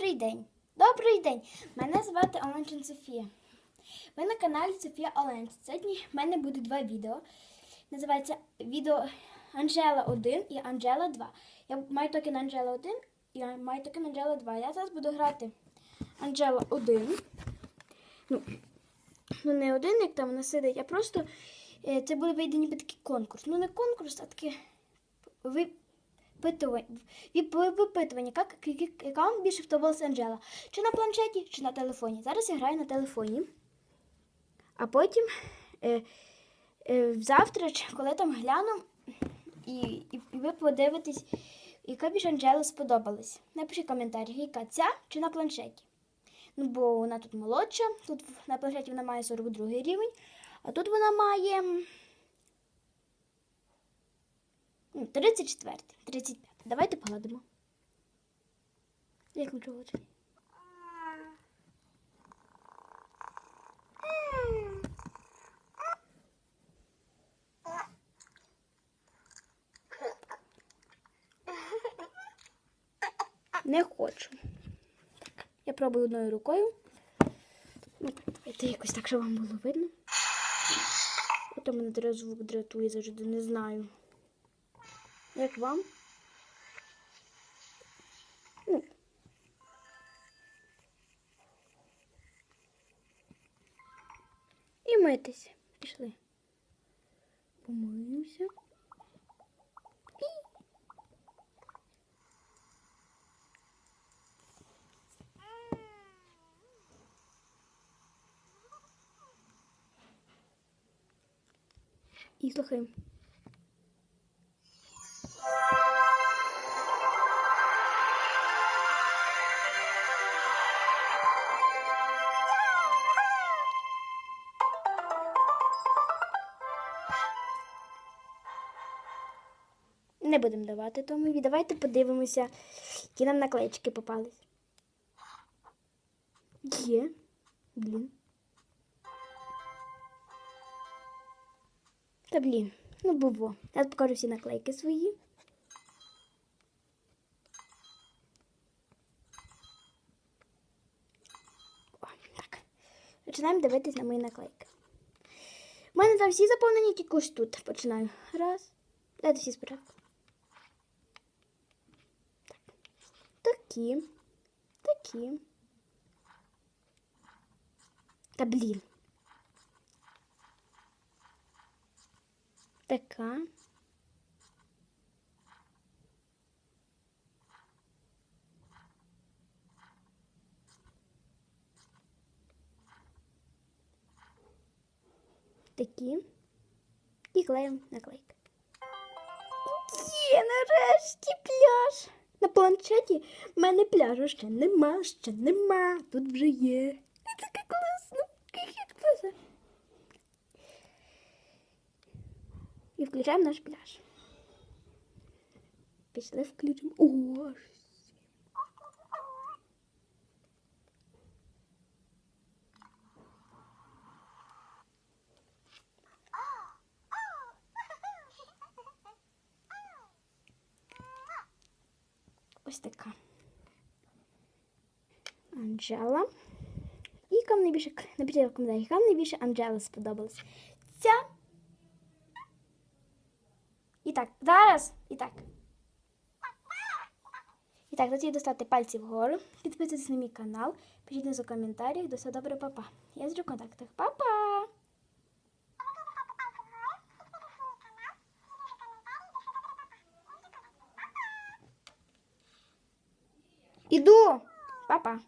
Добрий день. Добрий день. Мене звати Оленчин Софія. Ви на каналі Софія Оленч. Сьогодні в мене буде два відео. Називається відео Анжела 1 і Анжела 2. Я маю токен Анжела 1 і я маю токен Анжела 2. Я зараз буду грати Анжела 1. Ну, ну не один, як там вона сидить, а просто е, це буде вийде ніби такий конкурс. Ну не конкурс, а таке ви випитування, як, як, вам більше сподобалася Анжела? Чи на планшеті, чи на телефоні? Зараз я граю на телефоні. А потім е, е, завтра, коли там гляну, і, і, і ви подивитесь, яка більше Анжела сподобалась. Напишіть в коментарях, яка ця чи на планшеті. Ну, бо вона тут молодша, тут на планшеті вона має 42 рівень, а тут вона має. Ну, 34, 35. Давайте погладимо. Як ми очі? Не хочу. Так, я пробую одною рукою. Ну, давайте якось так, щоб вам було видно. От у мене звук дратує завжди, не знаю. Як вам? І митись. Пішли. Помиємося. І слухаємо. Не будемо давати тому. Давайте подивимося, які нам наклеїчки попались. Є. Блін. Та блін, ну бубо. Я покажу всі наклейки свої. О, так. Починаємо дивитись на мої наклейки. У мене там всі заповнені, тільки ось тут. Починаю. Раз. Дайте всі спочатку. Такі. Такі. Та блін. Така. Такі. І клеїмо наклейки. Є, нарешті пляж. Планшеті в мене пляжу ще нема, ще нема. Тут вже є. І таке класно. І включаємо наш пляж. Пішли включимо. О, ось така. Анджела. І вам найбільше напишіть в коментарях, вам найбільше Анджела сподобалась. Ця і так, зараз. І так. І так, тоді достати пальці вгору, підписуйтесь на мій канал, пишіть внизу в коментарях, до все добре, папа. Я зроблю в контактах. Папа! Іду! Папа!